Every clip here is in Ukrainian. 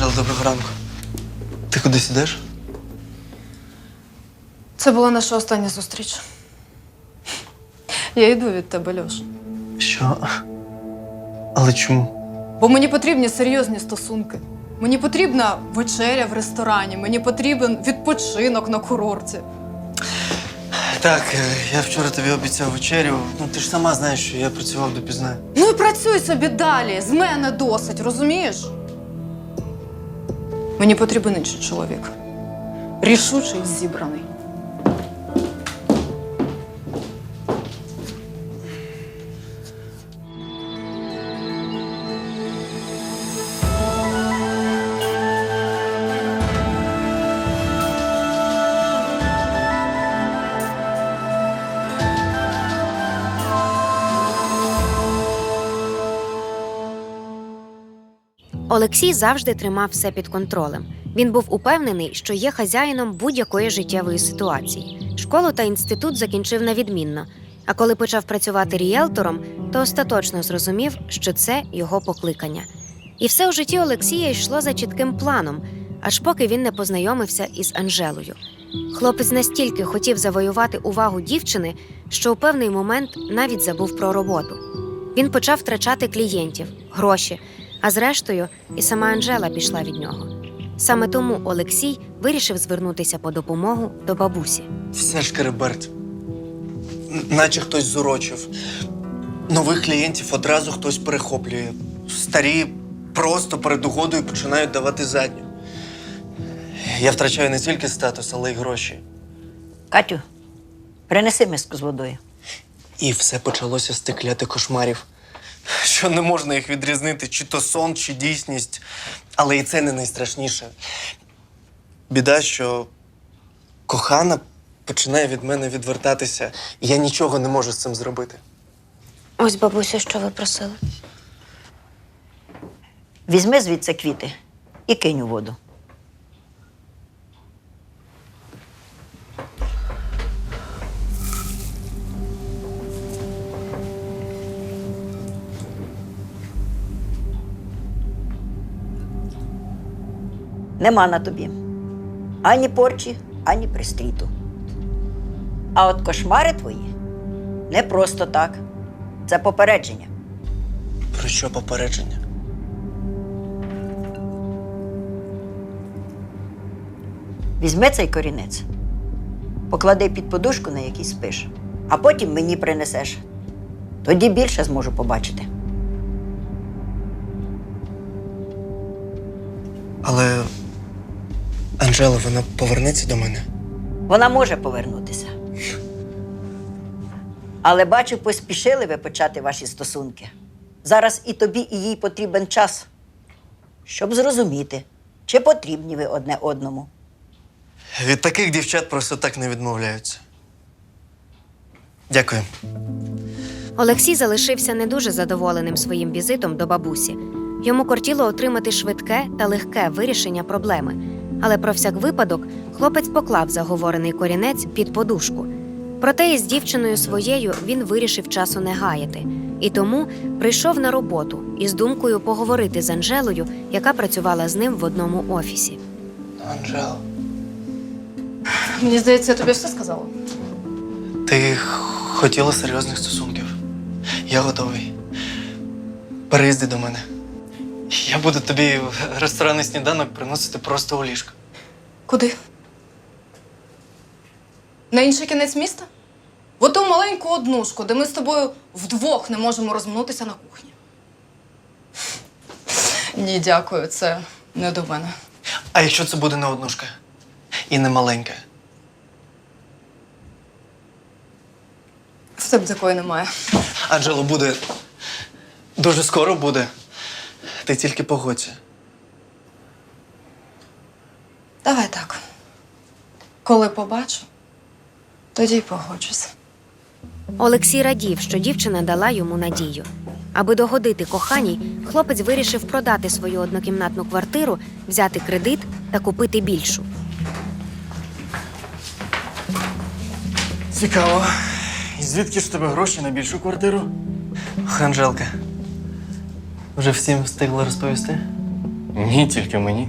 доброго ранку. Ти кудись ідеш? Це була наша остання зустріч. Я йду від тебе, Льош. Що? Але чому? Бо мені потрібні серйозні стосунки. Мені потрібна вечеря в ресторані, мені потрібен відпочинок на курорті. Так, е, я вчора тобі обіцяв вечерю. Ну ти ж сама знаєш, що я працював допізна. Ну і працюй собі далі. З мене досить, розумієш? Мені потрібен інший чоловік. Рішучий зібраний. Олексій завжди тримав все під контролем. Він був упевнений, що є хазяїном будь-якої життєвої ситуації. Школу та інститут закінчив на відмінно. А коли почав працювати ріелтором, то остаточно зрозумів, що це його покликання. І все у житті Олексія йшло за чітким планом, аж поки він не познайомився із Анжелою. Хлопець настільки хотів завоювати увагу дівчини, що у певний момент навіть забув про роботу. Він почав втрачати клієнтів, гроші, а зрештою, і сама Анжела пішла від нього. Саме тому Олексій вирішив звернутися по допомогу до бабусі. Все ж кереберть. Н- Наче хтось зурочив. Нових клієнтів одразу хтось перехоплює. Старі просто перед угодою починають давати задню. Я втрачаю не тільки статус, але й гроші. Катю, принеси миску з водою. І все почалося з тих клятих кошмарів. Що не можна їх відрізнити, чи то сон, чи дійсність. Але і це не найстрашніше. Біда, що кохана починає від мене відвертатися, і я нічого не можу з цим зробити. Ось бабуся, що ви просили. Візьми звідси квіти і кинь у воду. Нема на тобі ані порчі, ані пристріту. А от кошмари твої не просто так. Це попередження. Про що попередження? Візьми цей корінець, поклади під подушку, на якій спиш, а потім мені принесеш. Тоді більше зможу побачити. Але Анжела, вона повернеться до мене. Вона може повернутися. Але бачу, поспішили ви почати ваші стосунки. Зараз і тобі, і їй потрібен час, щоб зрозуміти, чи потрібні ви одне одному. Від таких дівчат просто так не відмовляються. Дякую. Олексій залишився не дуже задоволеним своїм візитом до бабусі. Йому кортіло отримати швидке та легке вирішення проблеми. Але про всяк випадок хлопець поклав заговорений корінець під подушку. Проте із дівчиною своєю він вирішив часу не гаяти. І тому прийшов на роботу із думкою поговорити з Анжелою, яка працювала з ним в одному офісі. Анжела, Мені здається, я тобі все сказала. ти хотіла серйозних стосунків. Я готовий. Переїзди до мене. Я буду тобі ресторанний сніданок приносити просто у ліжко. Куди? На інший кінець міста? В оту маленьку однушку, де ми з тобою вдвох не можемо розминутися на кухні. Ні, дякую, це не до мене. А якщо це буде не однушка і не маленька? В тебе такої немає. Анжело, буде. Дуже скоро буде. Ти тільки погодься. Давай так. Коли побачу, тоді й погоджуся. Олексій радів, що дівчина дала йому надію. Аби догодити коханій, хлопець вирішив продати свою однокімнатну квартиру, взяти кредит та купити більшу. Цікаво. І звідки ж в тебе гроші на більшу квартиру? Анжелка. Вже всім встигла розповісти? Ні, тільки мені.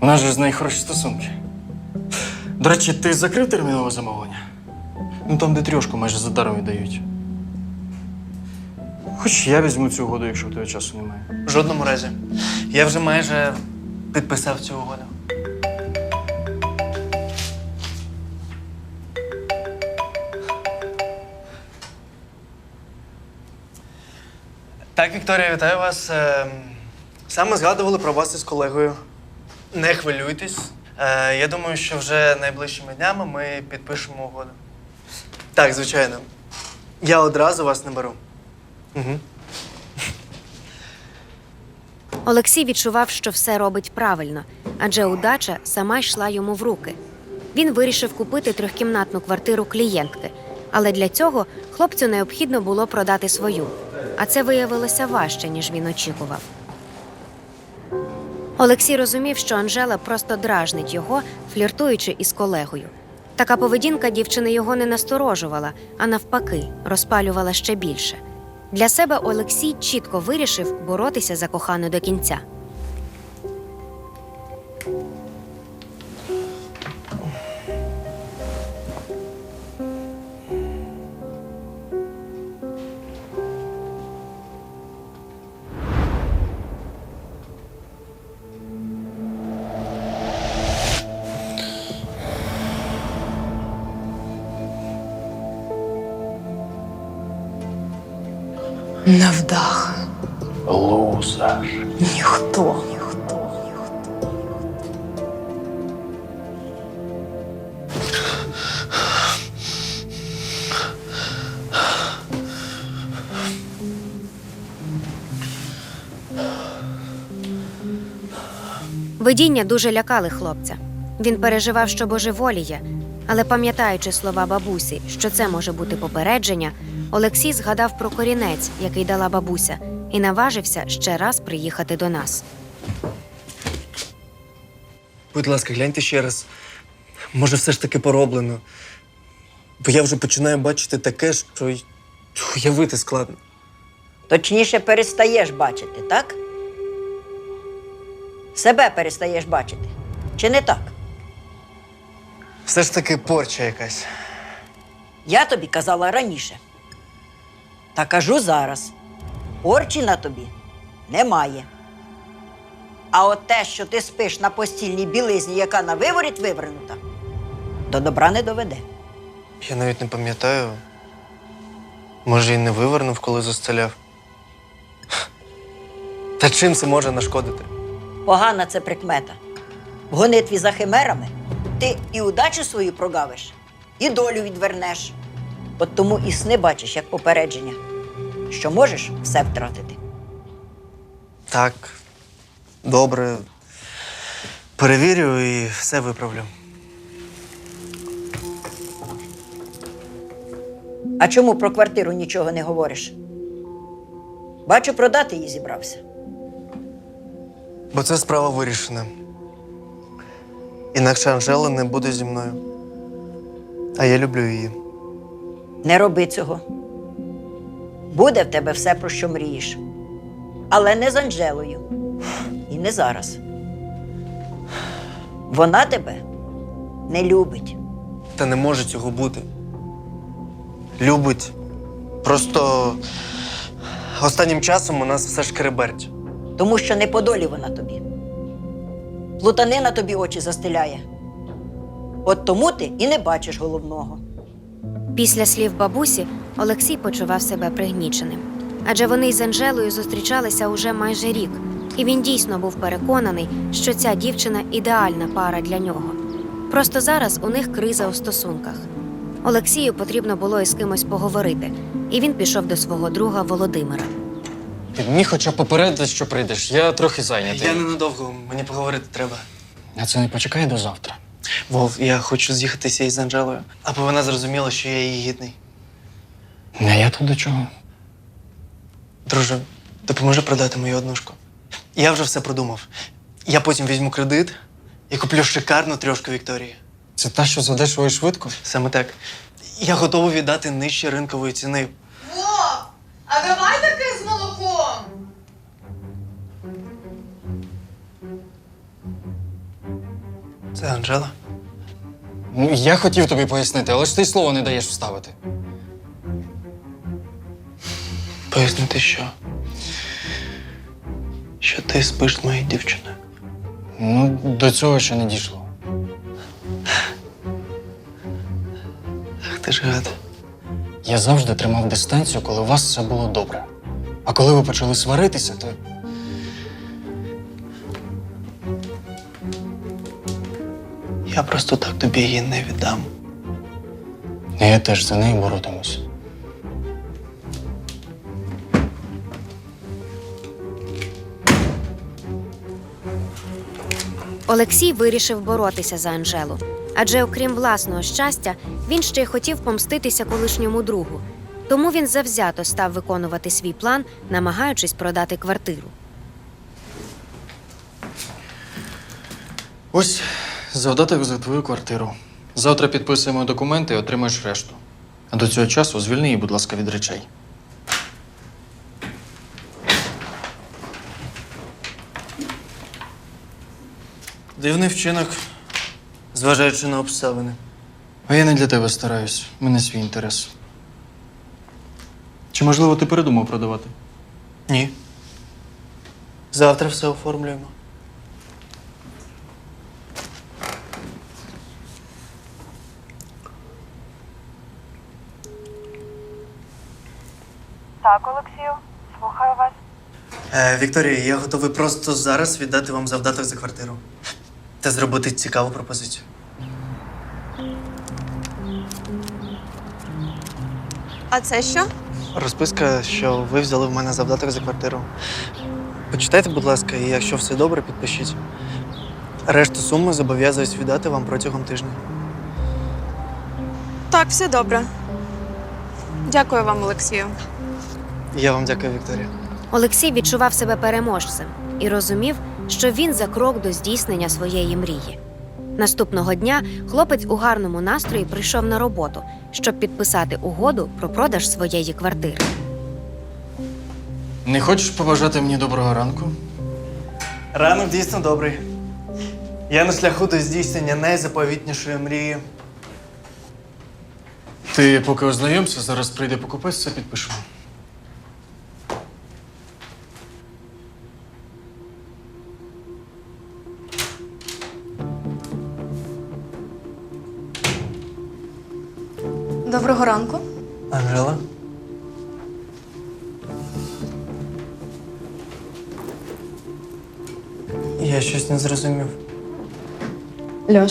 У нас же з нею хороші стосунки. До речі, ти закрив термінове замовлення? Ну там де трьошку майже за даром віддають. Хоч я візьму цю угоду, якщо у тебе часу немає. В жодному разі. Я вже майже підписав цю угоду. Так, Вікторія, вітаю вас. Ем, Саме згадували про вас із колегою. Не хвилюйтесь. Е, Я думаю, що вже найближчими днями ми підпишемо угоду. Так, звичайно. Я одразу вас наберу. Угу. Олексій відчував, що все робить правильно, адже удача сама йшла йому в руки. Він вирішив купити трьохкімнатну квартиру клієнтки, але для цього хлопцю необхідно було продати свою. А це виявилося важче, ніж він очікував. Олексій розумів, що Анжела просто дражнить його, фліртуючи із колегою. Така поведінка дівчини його не насторожувала, а навпаки, розпалювала ще більше. Для себе Олексій чітко вирішив боротися за кохану до кінця. Невдаха. Лузер. Ніхто. Ніхто. Ніхто. Видіння дуже лякали хлопця. Він переживав, що божеволіє, але пам'ятаючи слова бабусі, що це може бути попередження, Олексій згадав про корінець, який дала бабуся, і наважився ще раз приїхати до нас. Будь ласка, гляньте ще раз. Може, все ж таки пороблено. Бо я вже починаю бачити таке, що й уявити складно. Точніше, перестаєш бачити, так? Себе перестаєш бачити. Чи не так? Все ж таки порча якась. Я тобі казала раніше. Та кажу зараз: порчі на тобі немає. А от те, що ти спиш на постільній білизні, яка на виворіт вивернута, до добра не доведе. Я навіть не пам'ятаю. Може, і не вивернув, коли застеляв. Та чим це може нашкодити? Погана це прикмета. В гонитві за химерами ти і удачу свою прогавиш, і долю відвернеш. От тому і сни бачиш як попередження, що можеш все втратити. Так, добре. Перевірю і все виправлю. А чому про квартиру нічого не говориш? Бачу, продати її зібрався. Бо це справа вирішена. Інакше Анжела не буде зі мною. А я люблю її. Не роби цього. Буде в тебе все, про що мрієш. Але не з Анжелою. І не зараз. Вона тебе не любить. Та не може цього бути. Любить. Просто останнім часом у нас все шкереберть. тому що не по долі вона тобі. Плутанина тобі очі застеляє. От тому ти і не бачиш головного. Після слів бабусі Олексій почував себе пригніченим. Адже вони з Анжелою зустрічалися уже майже рік, і він дійсно був переконаний, що ця дівчина ідеальна пара для нього. Просто зараз у них криза у стосунках. Олексію потрібно було із кимось поговорити, і він пішов до свого друга Володимира. Ти міг хоча б попередити, що прийдеш. Я трохи зайнятий. Я ненадовго, мені поговорити треба. А це не почекає до завтра. Вов, я хочу з'їхатися із Анжелою, аби вона зрозуміла, що я її гідний. А я тут до чого? Друже, допоможи продати мою однушку. Я вже все продумав. Я потім візьму кредит і куплю шикарну трьошку Вікторії. Це та, що задешево і швидко? Саме так. Я готовий віддати нижче ринкової ціни. Вов, а давай таки з молоком. Це Анжела? Ну, я хотів тобі пояснити, але ж ти й слова не даєш вставити. Пояснити що? Що ти спиш з моєю дівчиною? Ну, до цього ще не дійшло. Ах ти ж гад. Я завжди тримав дистанцію, коли у вас все було добре. А коли ви почали сваритися, то. Я просто так тобі її не віддам. Я теж за нею боротимусь. Олексій вирішив боротися за Анжелу. Адже, окрім власного щастя, він ще й хотів помститися колишньому другу. Тому він завзято став виконувати свій план, намагаючись продати квартиру. Ось завдаток за твою квартиру. Завтра підписуємо документи і отримаєш решту. А до цього часу звільни її, будь ласка, від речей. Дивний вчинок, зважаючи на обставини. А я не для тебе стараюсь, мене свій інтерес. Чи можливо ти передумав продавати? Ні. Завтра все оформлюємо. Так, Олексію, слухаю вас. Е, Вікторія, я готовий просто зараз віддати вам завдаток за квартиру. Та зробити цікаву пропозицію. А це що? Розписка, що ви взяли в мене завдаток за квартиру. Почитайте, будь ласка, і якщо все добре, підпишіть. Решту суми зобов'язуюсь віддати вам протягом тижня. Так, все добре. Дякую вам, Олексію. Я вам дякую, Вікторія. Олексій відчував себе переможцем і розумів, що він за крок до здійснення своєї мрії. Наступного дня хлопець у гарному настрої прийшов на роботу, щоб підписати угоду про продаж своєї квартири. Не хочеш побажати мені доброго ранку? Ранок дійсно добрий. Я на шляху до здійснення найзаповітнішої мрії. Ти поки ознайомся, зараз прийде покупець, все підпишемо.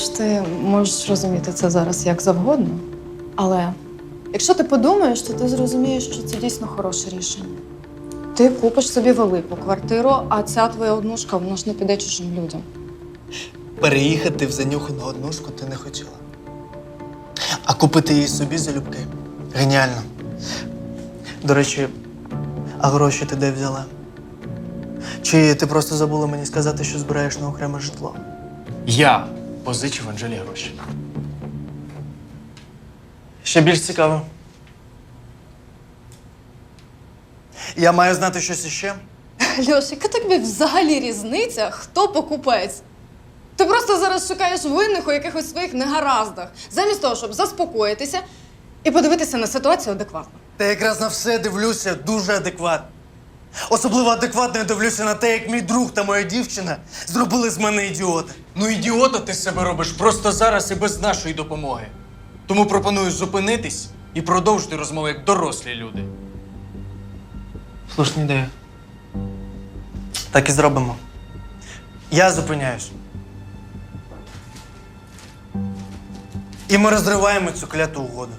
Ти можеш розуміти це зараз як завгодно. Але якщо ти подумаєш, то ти зрозумієш, що це дійсно хороше рішення. Ти купиш собі велику квартиру, а ця твоя однушка вона ж не піде чужим людям. Переїхати в занюхану однушку ти не хотіла. А купити її собі залюбки. Геніально. До речі, а гроші ти де взяла? Чи ти просто забула мені сказати, що збираєш на окреме житло? Я позичив Анжелі гроші. Ще більш цікаво. Я маю знати щось іще. Льош, яка тобі взагалі різниця, хто покупець? Ти просто зараз шукаєш винних у якихось своїх негараздах, замість того, щоб заспокоїтися і подивитися на ситуацію адекватно. Та якраз на все дивлюся дуже адекватно. Особливо адекватно я дивлюся на те, як мій друг та моя дівчина зробили з мене ідіота. Ну, ідіота ти з себе робиш просто зараз і без нашої допомоги. Тому пропоную зупинитись і продовжити розмову як дорослі люди. Слушна ідея. Так і зробимо. Я зупиняюсь. І ми розриваємо цю кляту угоду.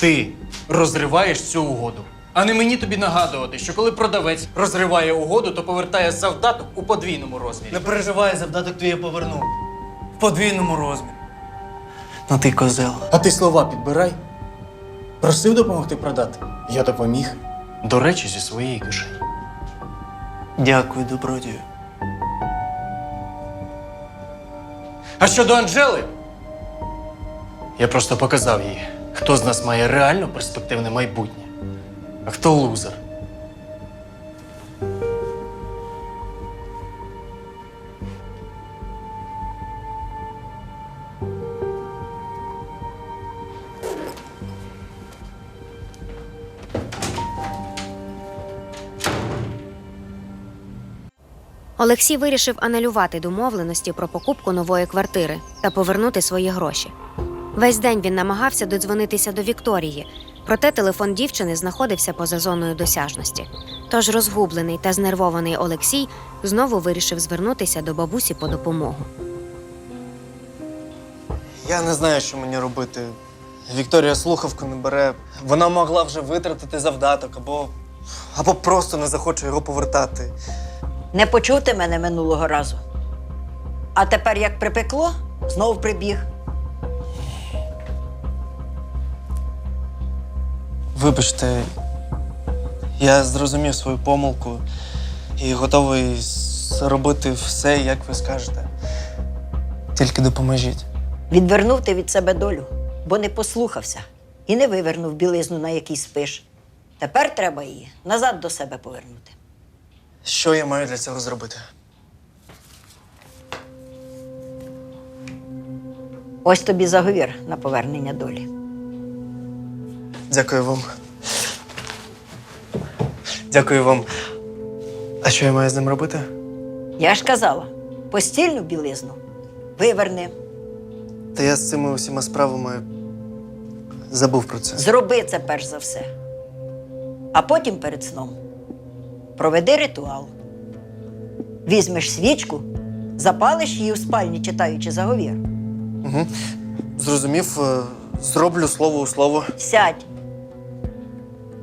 Ти розриваєш цю угоду. А не мені тобі нагадувати, що коли продавець розриває угоду, то повертає завдаток у подвійному розмірі. Не переживай, завдаток твій я поверну. В подвійному розмірі. Ну ти козел. А ти слова підбирай. Просив допомогти продати. Я допоміг. До речі, зі своєї кишені. Дякую, добродію. А щодо Анжели, я просто показав їй, хто з нас має реально перспективне майбутнє, а хто лузер? Олексій вирішив анулювати домовленості про покупку нової квартири та повернути свої гроші. Весь день він намагався додзвонитися до Вікторії проте телефон дівчини знаходився поза зоною досяжності. Тож розгублений та знервований Олексій знову вирішив звернутися до бабусі по допомогу. Я не знаю, що мені робити. Вікторія слухавку не бере. Вона могла вже витратити завдаток або, або просто не захоче його повертати. Не почув ти мене минулого разу. А тепер, як припекло, знов прибіг. Вибачте, я зрозумів свою помилку і готовий зробити все, як ви скажете. Тільки допоможіть. Відвернув ти від себе долю, бо не послухався і не вивернув білизну, на якій спиш. Тепер треба її назад до себе повернути. Що я маю для цього зробити? Ось тобі заговір на повернення долі. Дякую вам. Дякую вам. А що я маю з ним робити? Я ж казала, постільну білизну виверни. Та я з цими усіма справами забув про це. Зроби це перш за все. А потім перед сном проведи ритуал. Візьмеш свічку, запалиш її у спальні, читаючи заговір. Угу. Зрозумів, е, зроблю слово у слово. Сядь.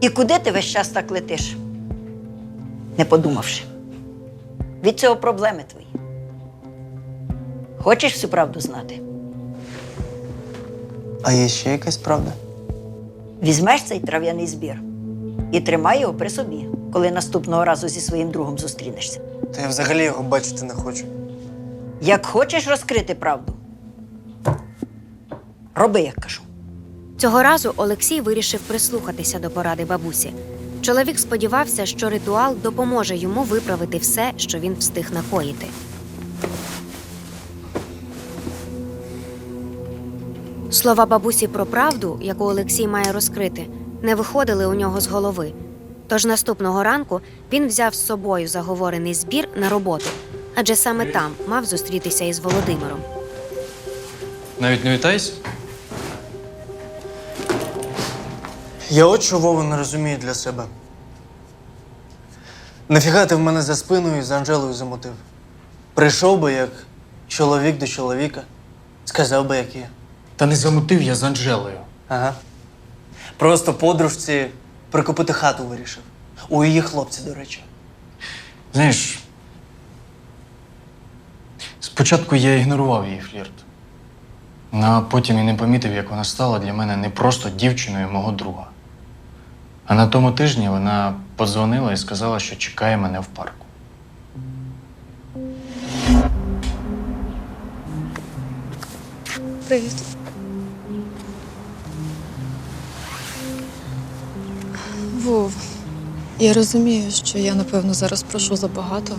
І куди ти весь час так летиш? Не подумавши. Від цього проблеми твої. Хочеш всю правду знати? А є ще якась правда? Візьмеш цей трав'яний збір і тримай його при собі, коли наступного разу зі своїм другом зустрінешся. Та я взагалі його бачити не хочу. Як хочеш розкрити правду, роби, як кажу. Цього разу Олексій вирішив прислухатися до поради бабусі. Чоловік сподівався, що ритуал допоможе йому виправити все, що він встиг накоїти. Слова бабусі про правду, яку Олексій має розкрити, не виходили у нього з голови. Тож наступного ранку він взяв з собою заговорений збір на роботу, адже саме там мав зустрітися із Володимиром. Навіть не вітайся? Я от що Вова не розумію для себе. Нафіга ти в мене за спиною і за Анжелою замотив? Прийшов би як чоловік до чоловіка, сказав би, як є. Та не замутив я з Анжелою. Ага. Просто подружці прикупити хату вирішив. У її хлопці, до речі. Знаєш, спочатку я ігнорував її флірт. А потім і не помітив, як вона стала для мене не просто дівчиною мого друга. А на тому тижні вона подзвонила і сказала, що чекає мене в парку. Привіт. Вов, я розумію, що я, напевно, зараз прошу забагато,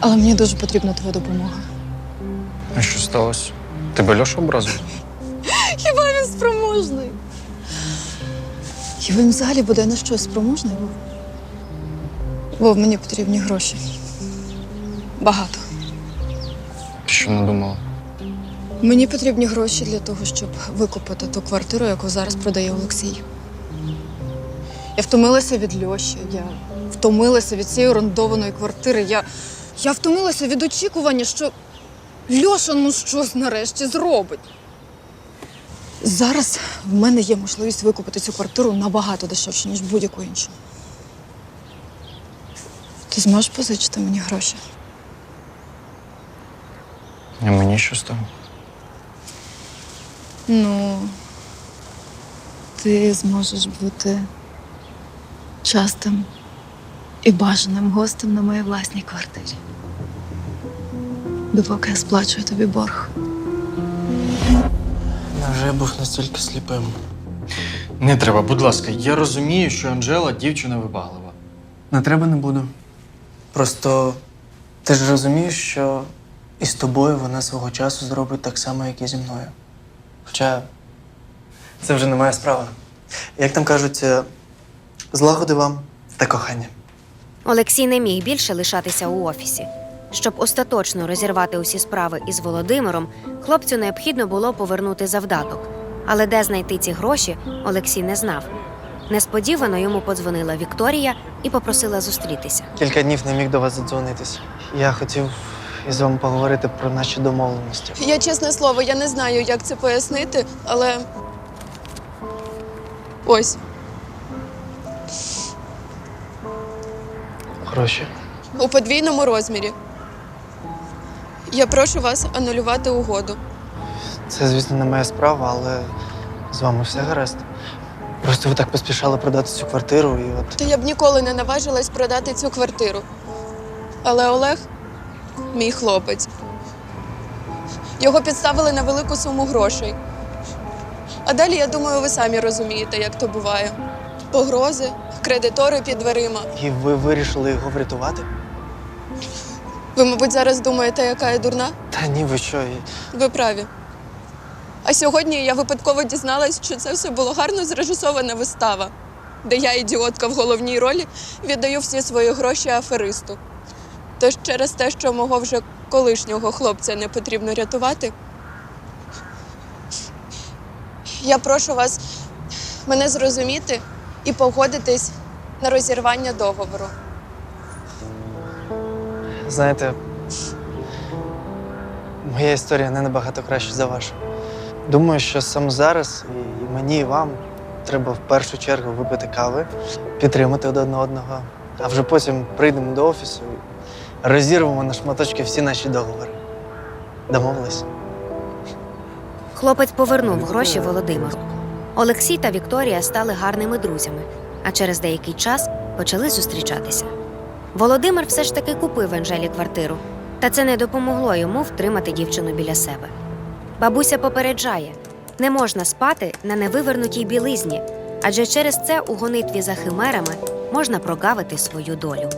але мені дуже потрібна твоя допомога. А що сталося? Тебе Льоша образив? Хіба він спроможний? Хіба він взагалі буде на щось спроможний, Вов? Вов, мені потрібні гроші. Багато. Ти що надумала? Мені потрібні гроші для того, щоб викупити ту квартиру, яку зараз продає Олексій. Я втомилася від Льоші, я втомилася від цієї орендованої квартири. Я, я втомилася від очікування, що Льоша ну щось нарешті зробить. Зараз в мене є можливість викупити цю квартиру набагато дешевше, ніж будь-яку іншу. Ти зможеш позичити мені гроші? А мені що стало? Ну, ти зможеш бути частим і бажаним гостем на моїй власній квартирі. Допоки я сплачую тобі борг. Невже я був настільки сліпим? Не треба, будь ласка, я розумію, що Анжела дівчина вибаглива. Не треба, не буду. Просто ти ж розумієш, що і з тобою вона свого часу зробить так само, як і зі мною. Хоча це вже не моя справа. Як там кажуть, е, злагоди вам та кохання. Олексій не міг більше лишатися у офісі. Щоб остаточно розірвати усі справи із Володимиром, хлопцю необхідно було повернути завдаток. Але де знайти ці гроші, Олексій не знав. Несподівано йому подзвонила Вікторія і попросила зустрітися. Кілька днів не міг до вас задзвонитись. Я хотів із вами поговорити про наші домовленості. Я чесне слово, я не знаю, як це пояснити, але. Ось, Гроші. у подвійному розмірі. Я прошу вас анулювати угоду. Це, звісно, не моя справа, але з вами все гаразд. Просто ви так поспішали продати цю квартиру, і от Та я б ніколи не наважилась продати цю квартиру. Але Олег мій хлопець. Його підставили на велику суму грошей. А далі, я думаю, ви самі розумієте, як то буває. Погрози, кредитори під дверима. і ви вирішили його врятувати? Ви, мабуть, зараз думаєте, яка я дурна? Та ні, ви що? Ви праві. А сьогодні я випадково дізналась, що це все було гарно зрежисована вистава, де я, ідіотка в головній ролі, віддаю всі свої гроші аферисту. Тож через те, що мого вже колишнього хлопця не потрібно рятувати, я прошу вас мене зрозуміти і погодитись на розірвання договору. Знаєте, моя історія не набагато краще за вашу. Думаю, що саме зараз і мені, і вам треба в першу чергу випити кави, підтримати один одного, а вже потім прийдемо до офісу і розірвемо на шматочки всі наші договори. Домовились? Хлопець повернув гроші Володимиру. Олексій та Вікторія стали гарними друзями, а через деякий час почали зустрічатися. Володимир все ж таки купив Анжелі квартиру, та це не допомогло йому втримати дівчину біля себе. Бабуся попереджає: не можна спати на невивернутій білизні, адже через це у гонитві за химерами можна прогавити свою долю.